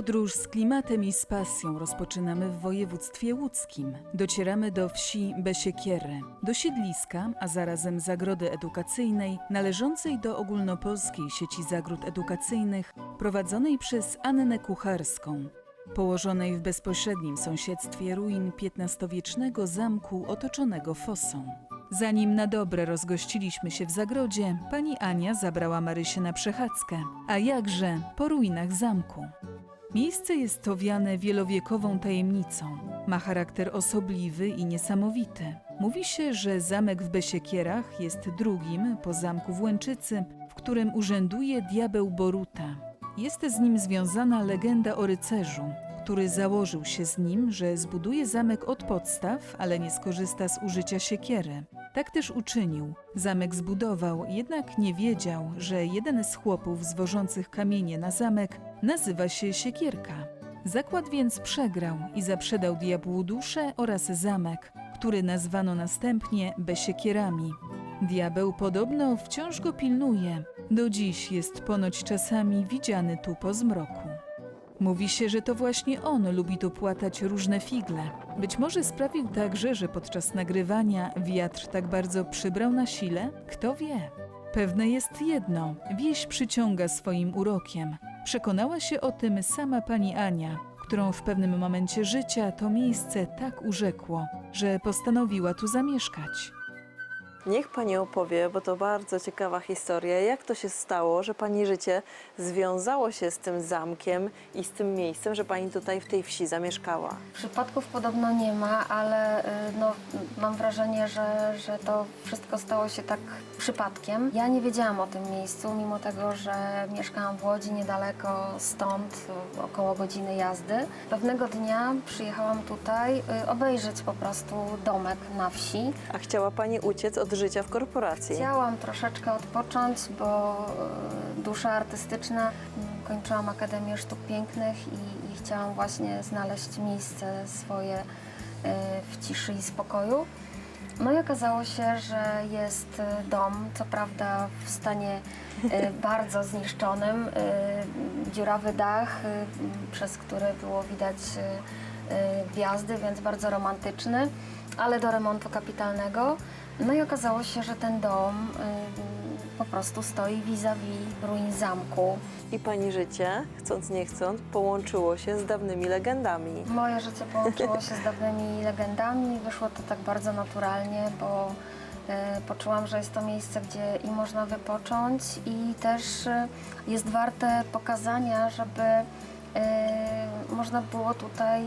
Podróż z klimatem i z pasją rozpoczynamy w województwie łódzkim. Docieramy do wsi Besiekiery, do siedliska, a zarazem zagrody edukacyjnej należącej do ogólnopolskiej sieci zagród edukacyjnych prowadzonej przez Annę Kucharską, położonej w bezpośrednim sąsiedztwie ruin XV-wiecznego zamku otoczonego fosą. Zanim na dobre rozgościliśmy się w zagrodzie, pani Ania zabrała Marysię na przechadzkę, a jakże po ruinach zamku. Miejsce jest owiane wielowiekową tajemnicą. Ma charakter osobliwy i niesamowity. Mówi się, że zamek w Besiekierach jest drugim po zamku w Łęczycy, w którym urzęduje diabeł Boruta. Jest z nim związana legenda o rycerzu, który założył się z nim, że zbuduje zamek od podstaw, ale nie skorzysta z użycia siekiery. Tak też uczynił. Zamek zbudował, jednak nie wiedział, że jeden z chłopów zwożących kamienie na zamek nazywa się Siekierka. Zakład więc przegrał i zaprzedał diabłu duszę oraz zamek, który nazwano następnie Besiekierami. Diabeł podobno wciąż go pilnuje. Do dziś jest ponoć czasami widziany tu po zmroku. Mówi się, że to właśnie on lubi tu płatać różne figle. Być może sprawił także, że podczas nagrywania wiatr tak bardzo przybrał na sile? Kto wie? Pewne jest jedno: wieś przyciąga swoim urokiem. Przekonała się o tym sama pani Ania, którą w pewnym momencie życia to miejsce tak urzekło, że postanowiła tu zamieszkać. Niech Pani opowie, bo to bardzo ciekawa historia, jak to się stało, że Pani życie związało się z tym zamkiem i z tym miejscem, że Pani tutaj w tej wsi zamieszkała. Przypadków podobno nie ma, ale y, no, mam wrażenie, że, że to wszystko stało się tak przypadkiem. Ja nie wiedziałam o tym miejscu, mimo tego, że mieszkałam w Łodzi niedaleko stąd, y, około godziny jazdy. Pewnego dnia przyjechałam tutaj y, obejrzeć po prostu domek na wsi. A chciała Pani uciec od życia w korporacji. Chciałam troszeczkę odpocząć, bo y, dusza artystyczna, y, kończyłam Akademię Sztuk Pięknych i, i chciałam właśnie znaleźć miejsce swoje y, w ciszy i spokoju. No i okazało się, że jest y, dom, co prawda w stanie bardzo zniszczonym, dziurawy dach, przez który było widać gwiazdy, więc bardzo romantyczny, ale do remontu kapitalnego. No i okazało się, że ten dom y, po prostu stoi vis-a-vis ruin zamku. I Pani życie, chcąc nie chcąc, połączyło się z dawnymi legendami. Moje życie połączyło się z dawnymi legendami. Wyszło to tak bardzo naturalnie, bo e, poczułam, że jest to miejsce, gdzie i można wypocząć i też e, jest warte pokazania, żeby można było tutaj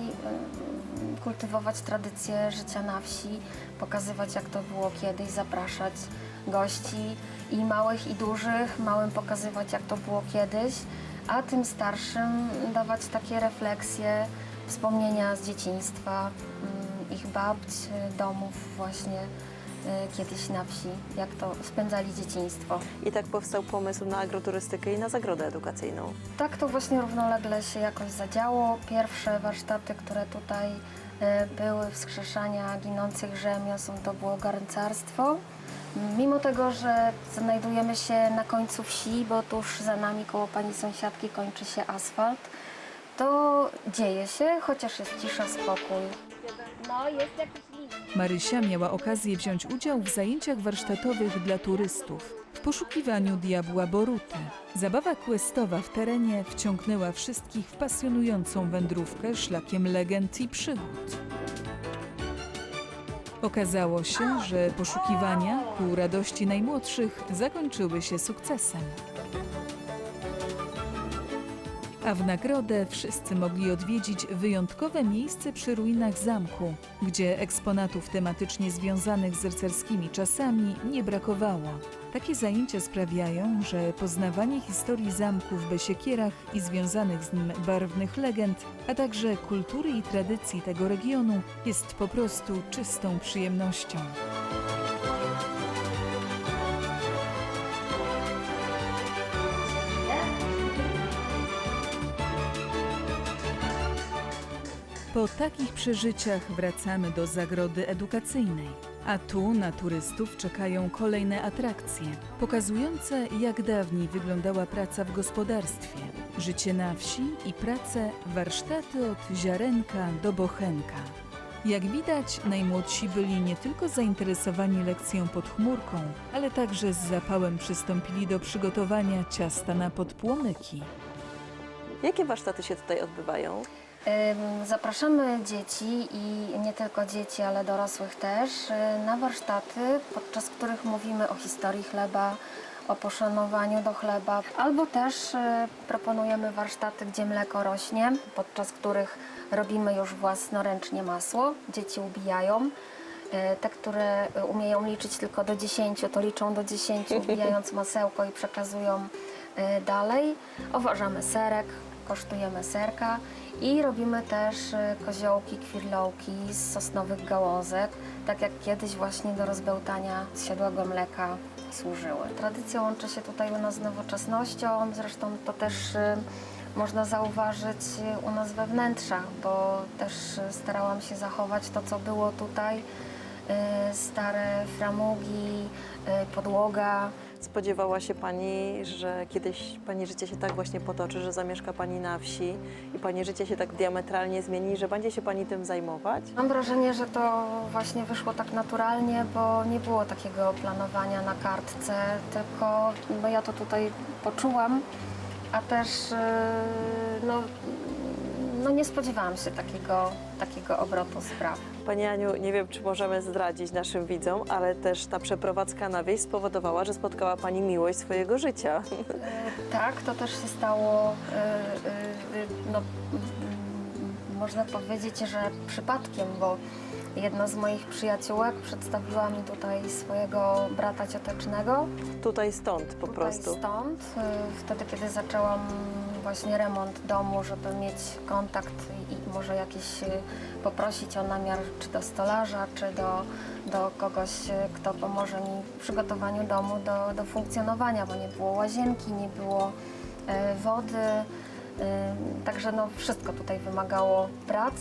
kultywować tradycję życia na wsi, pokazywać jak to było kiedyś, zapraszać gości i małych i dużych, małym pokazywać jak to było kiedyś, a tym starszym dawać takie refleksje, wspomnienia z dzieciństwa, mm, ich babć, y, domów właśnie kiedyś na wsi, jak to spędzali dzieciństwo. I tak powstał pomysł na agroturystykę i na zagrodę edukacyjną. Tak to właśnie równolegle się jakoś zadziało. Pierwsze warsztaty, które tutaj e, były wskrzeszania ginących rzemiosł, to było garncarstwo. Mimo tego, że znajdujemy się na końcu wsi, bo tuż za nami koło pani sąsiadki kończy się asfalt, to dzieje się, chociaż jest cisza, spokój. No, jest jakiś list. Marysia miała okazję wziąć udział w zajęciach warsztatowych dla turystów w poszukiwaniu diabła Boruty. Zabawa questowa w terenie wciągnęła wszystkich w pasjonującą wędrówkę szlakiem legend i przygód. Okazało się, że poszukiwania ku radości najmłodszych zakończyły się sukcesem. A w nagrodę wszyscy mogli odwiedzić wyjątkowe miejsce przy ruinach zamku, gdzie eksponatów tematycznie związanych z rycerskimi czasami nie brakowało. Takie zajęcia sprawiają, że poznawanie historii zamku w Besiekierach i związanych z nim barwnych legend, a także kultury i tradycji tego regionu jest po prostu czystą przyjemnością. Po takich przeżyciach wracamy do zagrody edukacyjnej. A tu na turystów czekają kolejne atrakcje, pokazujące jak dawniej wyglądała praca w gospodarstwie, życie na wsi i pracę, warsztaty od ziarenka do bochenka. Jak widać, najmłodsi byli nie tylko zainteresowani lekcją pod chmurką, ale także z zapałem przystąpili do przygotowania ciasta na podpłomyki. Jakie warsztaty się tutaj odbywają? Zapraszamy dzieci i nie tylko dzieci, ale dorosłych też y, na warsztaty, podczas których mówimy o historii chleba, o poszanowaniu do chleba, albo też y, proponujemy warsztaty, gdzie mleko rośnie, podczas których robimy już własnoręcznie masło. Dzieci ubijają. Y, Te, które umieją liczyć tylko do 10, to liczą do 10, ubijając masełko i przekazują y, dalej. Oważamy serek, kosztujemy serka i robimy też y, koziołki, kwirlołki z sosnowych gałązek, tak jak kiedyś właśnie do rozbełtania zsiadłego mleka służyły. Tradycja łączy się tutaj u nas z nowoczesnością, zresztą to też y, można zauważyć y, u nas we wnętrzach, bo też starałam się zachować to, co było tutaj, stare framugi, podłoga, Spodziewała się Pani, że kiedyś Pani życie się tak właśnie potoczy, że zamieszka Pani na wsi i Pani życie się tak diametralnie zmieni, że będzie się Pani tym zajmować? Mam wrażenie, że to właśnie wyszło tak naturalnie, bo nie było takiego planowania na kartce, tylko bo ja to tutaj poczułam, a też yy, no, no nie spodziewałam się takiego, takiego obrotu spraw. Pani Aniu, nie wiem, czy możemy zdradzić naszym widzom, ale też ta przeprowadzka na wieś spowodowała, że spotkała Pani miłość swojego życia. Yy, Tak, to też się stało, yy, yy, no, można powiedzieć, że przypadkiem, bo jedna z moich przyjaciółek przedstawiła mi tutaj swojego brata ciotecznego. Tutaj stąd po Tutaj prostu. Stąd, wtedy kiedy zaczęłam właśnie remont domu, żeby mieć kontakt i może jakiś y, poprosić o namiar czy do stolarza, czy do, do kogoś, y, kto pomoże mi w przygotowaniu domu do, do funkcjonowania, bo nie było łazienki, nie było y, wody, także no wszystko tutaj wymagało prac.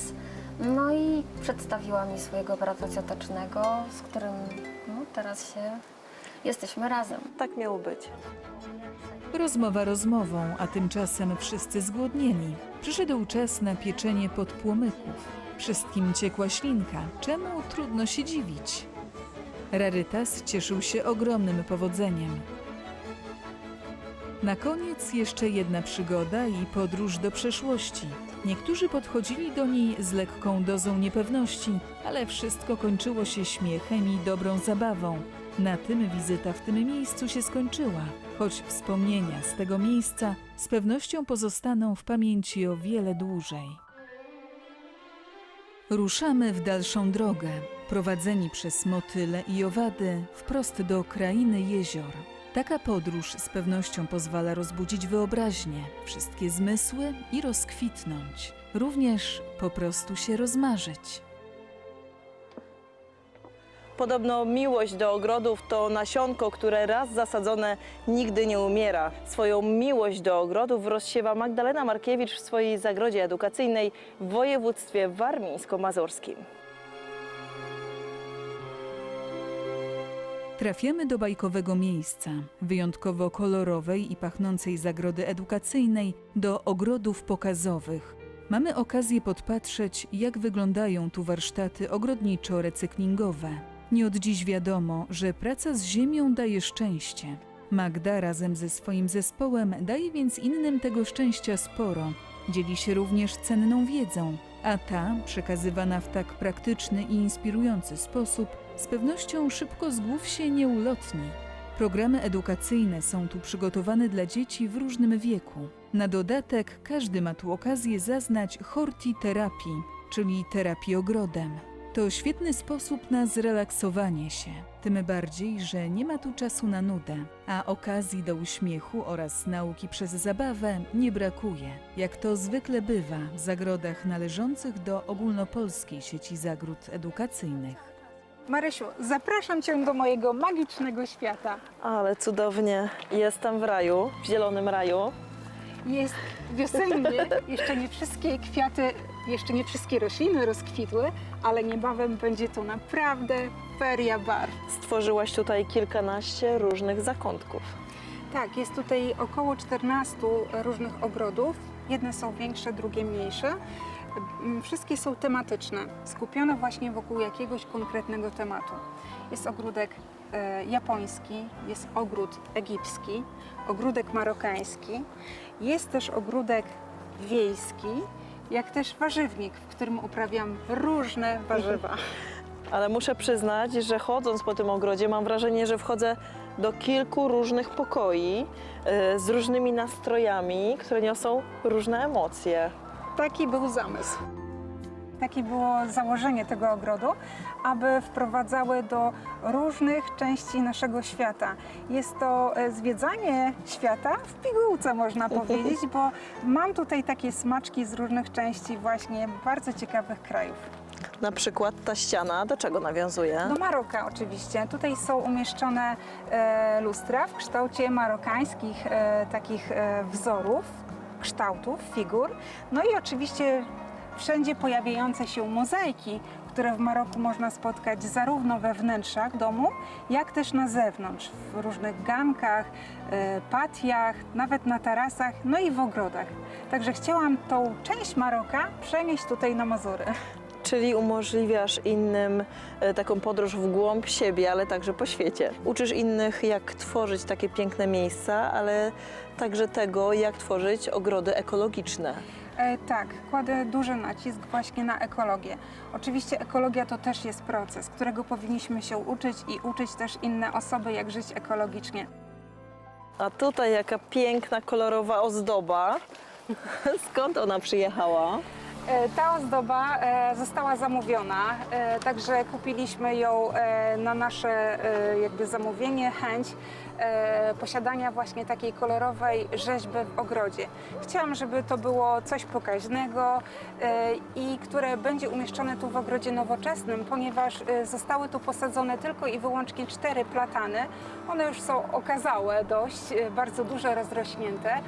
No i przedstawiła mi swojego brata ciotecznego, z którym no, teraz się jesteśmy razem. Tak miało być. Rozmowa rozmową, a tymczasem wszyscy zgłodnieli. Przyszedł czas na pieczenie podpłomyków. Wszystkim ciekła ślinka, czemu trudno się dziwić. Rarytas cieszył się ogromnym powodzeniem. Na koniec jeszcze jedna przygoda i podróż do przeszłości. Niektórzy podchodzili do niej z lekką dozą niepewności, ale wszystko kończyło się śmiechem i dobrą zabawą. Na tym wizyta w tym miejscu się skończyła, choć wspomnienia z tego miejsca z pewnością pozostaną w pamięci o wiele dłużej. Ruszamy w dalszą drogę, prowadzeni przez motyle i owady wprost do krainy jezior. Taka podróż z pewnością pozwala rozbudzić wyobraźnię, wszystkie zmysły i rozkwitnąć, również po prostu się rozmarzyć. Podobno miłość do ogrodów to nasionko, które raz zasadzone nigdy nie umiera. Swoją miłość do ogrodów rozsiewa Magdalena Markiewicz w swojej zagrodzie edukacyjnej w województwie warmińsko-mazurskim. Trafiamy do bajkowego miejsca, wyjątkowo kolorowej i pachnącej zagrody edukacyjnej, do ogrodów pokazowych. Mamy okazję podpatrzeć, jak wyglądają tu warsztaty ogrodniczo-recyklingowe. Nie od dziś wiadomo, że praca z ziemią daje szczęście. Magda razem ze swoim zespołem daje więc innym tego szczęścia sporo. Dzieli się również cenną wiedzą, a ta, przekazywana w tak praktyczny i inspirujący sposób, z pewnością szybko z głów się nie ulotni. Programy edukacyjne są tu przygotowane dla dzieci w różnym wieku. Na dodatek każdy ma tu okazję zaznać hortiterapii, czyli terapii ogrodem. To świetny sposób na zrelaksowanie się, tym bardziej, że nie ma tu czasu na nudę, a okazji do uśmiechu oraz nauki przez zabawę nie brakuje, jak to zwykle bywa w zagrodach należących do ogólnopolskiej sieci zagród edukacyjnych. Marysiu, zapraszam Cię do mojego magicznego świata. Ale cudownie. Jestem w raju, w zielonym raju. Jest wiosennie, jeszcze nie wszystkie kwiaty, jeszcze nie wszystkie rośliny rozkwitły, ale niebawem będzie to naprawdę feria barw. Stworzyłaś tutaj kilkanaście różnych zakątków. Tak, jest tutaj około 14 różnych ogrodów. Jedne są większe, drugie mniejsze. Mm, Wszystkie są tematyczne, skupione właśnie wokół jakiegoś konkretnego tematu. Jest ogródek e, japoński, jest ogród egipski, ogródek marokański, jest też ogródek wiejski, jak też warzywnik, w którym uprawiam różne warzywa. Ale muszę przyznać, że chodząc po tym ogrodzie mam wrażenie, że wchodzę do kilku różnych pokoi y, z różnymi nastrojami, które niosą różne emocje. Taki był zamysł. Takie było założenie tego ogrodu, aby wprowadzały do różnych części naszego świata. Jest to e, zwiedzanie świata w pigułce, można powiedzieć, bo mam tutaj takie smaczki z różnych części właśnie bardzo ciekawych krajów. Na przykład ta ściana do czego nawiązuje? Do Maroka oczywiście. Tutaj są umieszczone e, lustra w kształcie marokańskich e, takich e, wzorów, kształtów, figur. No i oczywiście wszędzie pojawiające się mozaiki, które w Maroku można spotkać zarówno we wnętrzach domu, jak też na zewnątrz, w różnych gankach, e, patiach, nawet na tarasach, no i w ogrodach. Także chciałam tą część Maroka przenieść tutaj na Mazury. Czyli umożliwiasz innym e, taką podróż w głąb siebie, ale także po świecie. Uczysz innych, jak tworzyć takie piękne miejsca, ale także tego, jak tworzyć ogrody ekologiczne. E, tak, kładę duży nacisk właśnie na ekologię. Oczywiście ekologia to też jest proces, którego powinniśmy się uczyć i uczyć też inne osoby, jak żyć ekologicznie. A tutaj jaka piękna, kolorowa ozdoba. Skąd ona przyjechała? E, Ta ozdoba e, została zamówiona, e, także kupiliśmy ją na nasze jakby zamówienie, chęć posiadania właśnie takiej kolorowej rzeźby w ogrodzie. Chciałam, żeby to było coś pokaźnego i które będzie umieszczone tu w ogrodzie nowoczesnym, ponieważ zostały tu posadzone tylko i wyłącznie cztery platany. One już są okazałe dość, bardzo duże, rozrośnięte.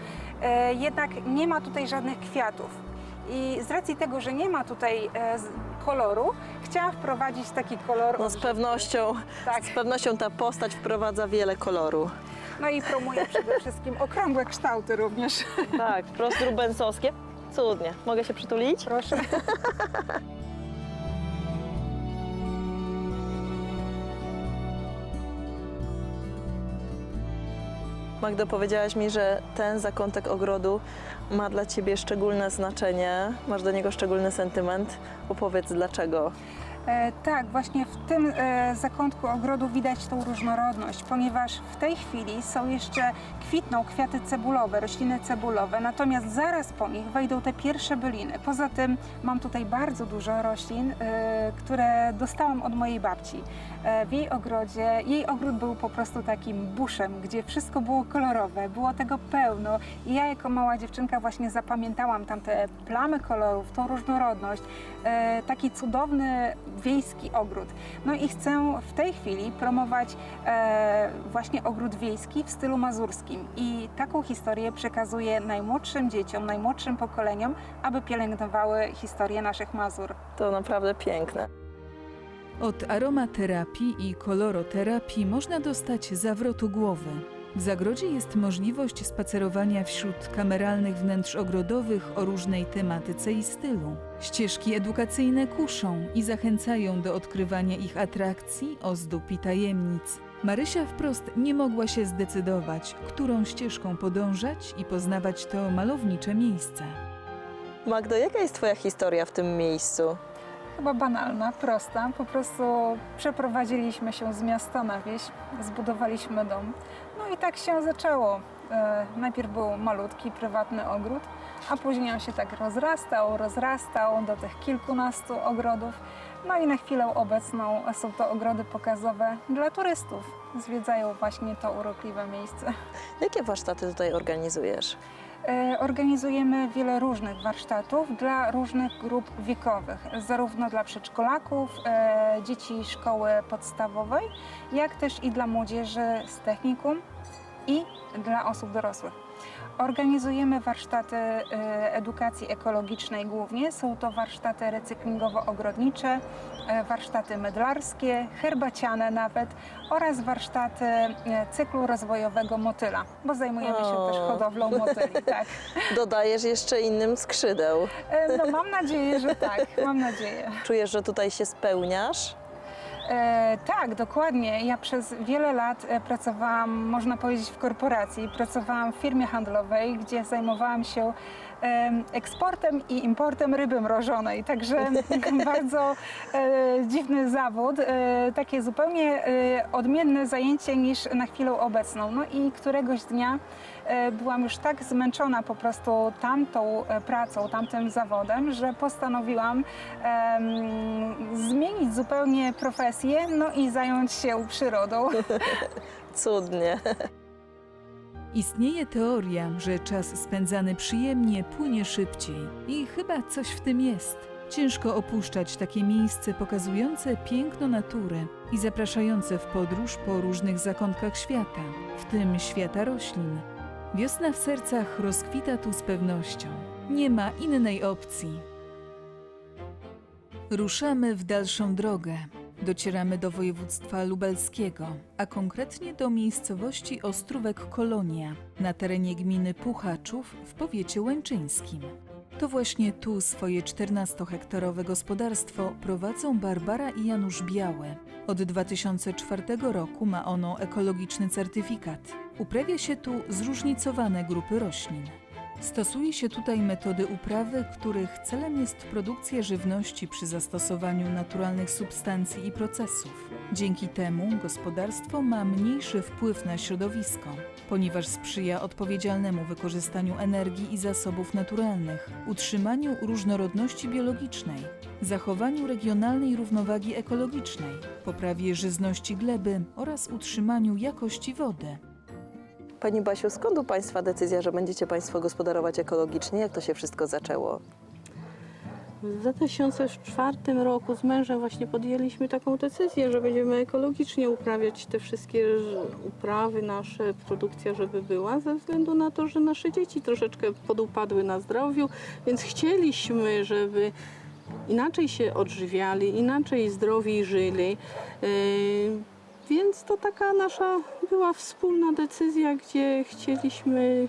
Jednak nie ma tutaj żadnych kwiatów. I z racji tego, że nie ma tutaj e, z- koloru, chciałam wprowadzić taki kolor. No z pewnością, Tak. z pewnością ta postać wprowadza wiele koloru. No i promuję przede wszystkim okrągłe kształty również. Tak, wprost rubensowskie. Cudnie. Mogę się przytulić? Proszę. Magdo, powiedziałaś mi, że ten zakątek ogrodu ma dla Ciebie szczególne znaczenie, masz do niego szczególny sentyment. Opowiedz dlaczego. E, tak, właśnie w tym e, zakątku ogrodu widać tą różnorodność, ponieważ w tej chwili są jeszcze kwitną kwiaty cebulowe, rośliny cebulowe, natomiast zaraz po nich wejdą te pierwsze byliny. Poza tym mam tutaj bardzo dużo roślin, e, które dostałam od mojej babci. W jej ogrodzie, jej ogród był po prostu takim buszem, gdzie wszystko było kolorowe, było tego pełno i ja jako mała dziewczynka właśnie zapamiętałam tam te plamy kolorów, tą różnorodność, taki cudowny wiejski ogród. No i chcę w tej chwili promować e, właśnie ogród wiejski w stylu mazurskim i taką historię przekazuję najmłodszym dzieciom, najmłodszym pokoleniom, aby pielęgnowały historię naszych Mazur. To naprawdę piękne. Od aromaterapii i koloroterapii można dostać zawrotu głowy. W zagrodzie jest możliwość spacerowania wśród kameralnych wnętrz ogrodowych o różnej tematyce i stylu. Ścieżki edukacyjne kuszą i zachęcają do odkrywania ich atrakcji, ozdób i tajemnic. Marysia wprost nie mogła się zdecydować, którą ścieżką podążać i poznawać to malownicze miejsce. Magdo, jaka jest Twoja historia w tym miejscu? Chyba banalna, prosta. Po prostu przeprowadziliśmy się z miasta na wieś, zbudowaliśmy dom. No i tak się zaczęło. E, najpierw był malutki, prywatny ogród, a później on się tak rozrastał, rozrastał do tych kilkunastu ogrodów. No i na chwilę obecną są to ogrody pokazowe dla turystów. Zwiedzają właśnie to urokliwe miejsce. Jakie warsztaty tutaj organizujesz? E, Organizujemy wiele różnych warsztatów dla różnych grup wiekowych, zarówno dla przedszkolaków, e, dzieci szkoły podstawowej, jak też i dla młodzieży z technikum i dla osób dorosłych. Organizujemy warsztaty e, edukacji ekologicznej głównie. Są to warsztaty recyklingowo-ogrodnicze, warsztaty mydlarskie, herbaciane nawet oraz warsztaty e, cyklu rozwojowego motyla, bo zajmujemy się O. też hodowlą motyli. Tak. Dodajesz jeszcze innym skrzydeł. E, No mam nadzieję, że tak, mam nadzieję. Czujesz, że tutaj się spełniasz? E, tak, dokładnie. Ja przez wiele lat e, pracowałam, można powiedzieć, w korporacji. Pracowałam w firmie handlowej, gdzie zajmowałam się em, eksportem i importem ryby mrożonej. Także bardzo e, dziwny zawód, e, takie zupełnie e, odmienne zajęcie niż na chwilę obecną. No i któregoś dnia e, byłam już tak zmęczona po prostu tamtą e, pracą, tamtym zawodem, że postanowiłam zmienić zupełnie profesję, no i zająć się przyrodą. Cudnie. Istnieje teoria, że czas spędzany przyjemnie płynie szybciej. I chyba coś w tym jest. Ciężko opuszczać takie miejsce pokazujące piękno natury i zapraszające w podróż po różnych zakątkach świata, w tym świata roślin. Wiosna w sercach rozkwita tu z pewnością. Nie ma innej opcji. Ruszamy w dalszą drogę. Docieramy do województwa lubelskiego, a konkretnie do miejscowości Ostrówek Kolonia na terenie gminy Puchaczów w powiecie łęczyńskim. To właśnie tu swoje 14-hektarowe gospodarstwo prowadzą Barbara i Janusz Białe. Od 2004 roku ma ono ekologiczny certyfikat. Uprawia się tu zróżnicowane grupy roślin. Stosuje się tutaj metody uprawy, których celem jest produkcja żywności przy zastosowaniu naturalnych substancji i procesów. Dzięki temu gospodarstwo ma mniejszy wpływ na środowisko, ponieważ sprzyja odpowiedzialnemu wykorzystaniu energii i zasobów naturalnych, utrzymaniu różnorodności biologicznej, zachowaniu regionalnej równowagi ekologicznej, poprawie żyzności gleby oraz utrzymaniu jakości wody. Pani Basiu, skąd u Państwa decyzja, że będziecie Państwo gospodarować ekologicznie? Jak to się wszystko zaczęło? W 2004 roku z mężem właśnie podjęliśmy taką decyzję, że będziemy ekologicznie uprawiać te wszystkie uprawy nasze, produkcja żeby była, ze względu na to, że nasze dzieci troszeczkę podupadły na zdrowiu, więc chcieliśmy, żeby inaczej się odżywiali, inaczej zdrowiej żyli. Yy, Więc to taka nasza była wspólna decyzja, gdzie chcieliśmy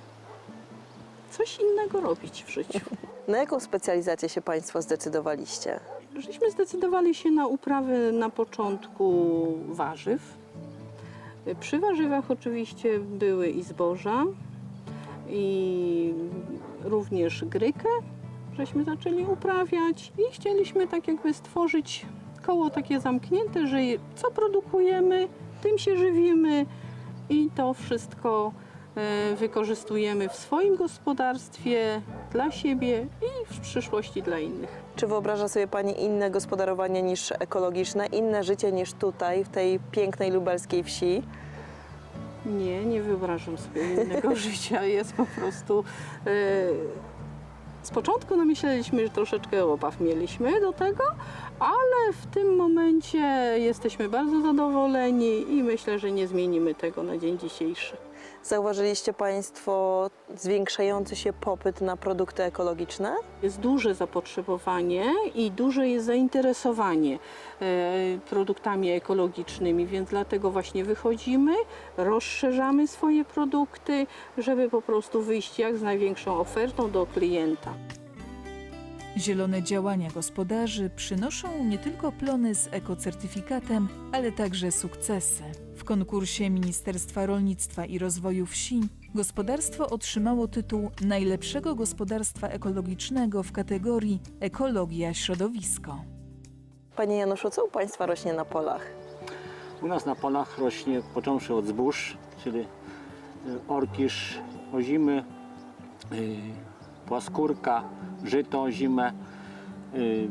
coś innego robić w życiu. Na jaką specjalizację się Państwo zdecydowaliście? Żeśmy zdecydowali się na uprawę na początku warzyw. Przy warzywach oczywiście były i zboża, i również grykę, żeśmy zaczęli uprawiać i chcieliśmy tak jakby stworzyć koło takie zamknięte, że co produkujemy, tym się żywimy i to wszystko e, wykorzystujemy w swoim gospodarstwie, dla siebie i w przyszłości dla innych. Czy wyobraża sobie Pani inne gospodarowanie niż ekologiczne, inne życie niż tutaj, w tej pięknej lubelskiej wsi? Nie, nie wyobrażam sobie innego życia. Jest po prostu. e, z początku no, myśleliśmy, że troszeczkę obaw mieliśmy do tego, ale w tym momencie jesteśmy bardzo zadowoleni i myślę, że nie zmienimy tego na dzień dzisiejszy. Zauważyliście Państwo zwiększający się popyt na produkty ekologiczne? Jest duże zapotrzebowanie i duże jest zainteresowanie e, produktami ekologicznymi, więc dlatego właśnie wychodzimy, rozszerzamy swoje produkty, żeby po prostu wyjść jak z największą ofertą do klienta. Zielone działania gospodarzy przynoszą nie tylko plony z ekocertyfikatem, ale także sukcesy. W konkursie Ministerstwa Rolnictwa i Rozwoju Wsi gospodarstwo otrzymało tytuł najlepszego gospodarstwa ekologicznego w kategorii Ekologia Środowisko. Panie Januszu, co u Państwa rośnie na polach? U nas na polach rośnie, począwszy od zbóż, czyli y, orkisz ozimy, y, płaskórka, żyto ozime, y,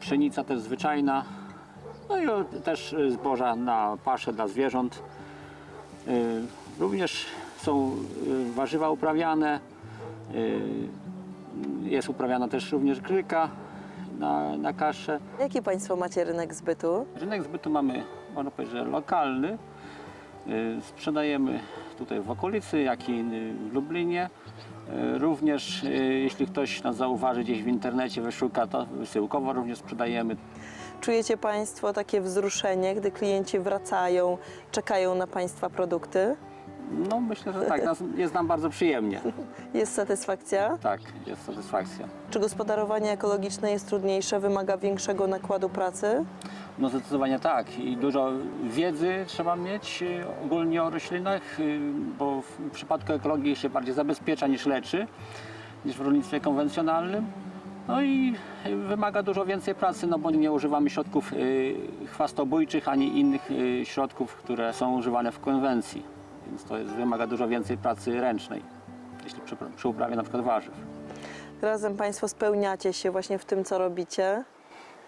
pszenica też zwyczajna, no i też y, zboża na pasze dla zwierząt. Y, Również są warzywa uprawiane, jest uprawiana też również gryka na, na kaszę. Jaki Państwo macie rynek zbytu? Rynek zbytu mamy, można powiedzieć, że lokalny. Sprzedajemy tutaj w okolicy, jak i w Lublinie. Y, Również y, jeśli ktoś nas zauważy gdzieś w internecie, wyszuka to, wysyłkowo również sprzedajemy. Czujecie Państwo takie wzruszenie, gdy klienci wracają, czekają na Państwa produkty? No myślę, że tak, nas, jest nam bardzo przyjemnie. Jest satysfakcja? Tak, jest satysfakcja. Czy gospodarowanie ekologiczne jest trudniejsze, wymaga większego nakładu pracy? No zdecydowanie tak i dużo wiedzy trzeba mieć y, ogólnie o roślinach, y, bo w przypadku ekologii się bardziej zabezpiecza niż leczy, niż w rolnictwie konwencjonalnym. No i y, wymaga dużo więcej pracy, no bo nie używamy środków y, chwastobójczych ani innych y, środków, które są używane w konwencji. Więc to jest, wymaga dużo więcej pracy ręcznej, jeśli przy, przy uprawie na przykład warzyw. Razem Państwo spełniacie się właśnie w tym, co robicie.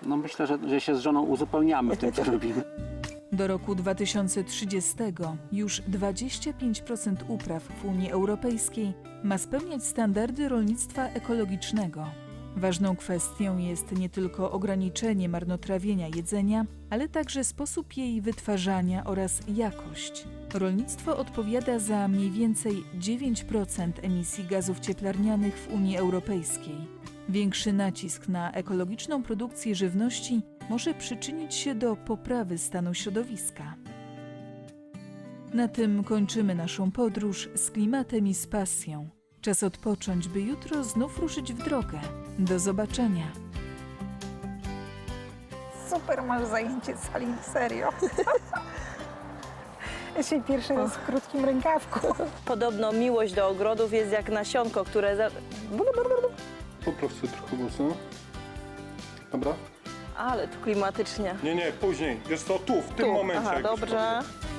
No myślę, że, że się z żoną uzupełniamy w tym, co robimy. Do roku 2030 już 25% upraw w Unii Europejskiej ma spełniać standardy rolnictwa ekologicznego. Ważną kwestią jest nie tylko ograniczenie marnotrawienia jedzenia, ale także sposób jej wytwarzania oraz jakość. Rolnictwo odpowiada za mniej więcej 9% emisji gazów cieplarnianych w Unii Europejskiej. Większy nacisk na ekologiczną produkcję żywności może przyczynić się do poprawy stanu środowiska. Na tym kończymy naszą podróż z klimatem i z pasją. Czas odpocząć, by jutro znów ruszyć w drogę. Do zobaczenia. Super masz zajęcie Salin, serio. Dzisiaj pierwszy raz w krótkim rękawku. Podobno miłość do ogrodów jest jak nasionko, które... Za... Poproszę trochę mocno. Dobra? Ale tu klimatycznie. Nie, nie, później. Wiesz co, tu, w tym Tu. momencie. Aha, jak już dobrze. powiem.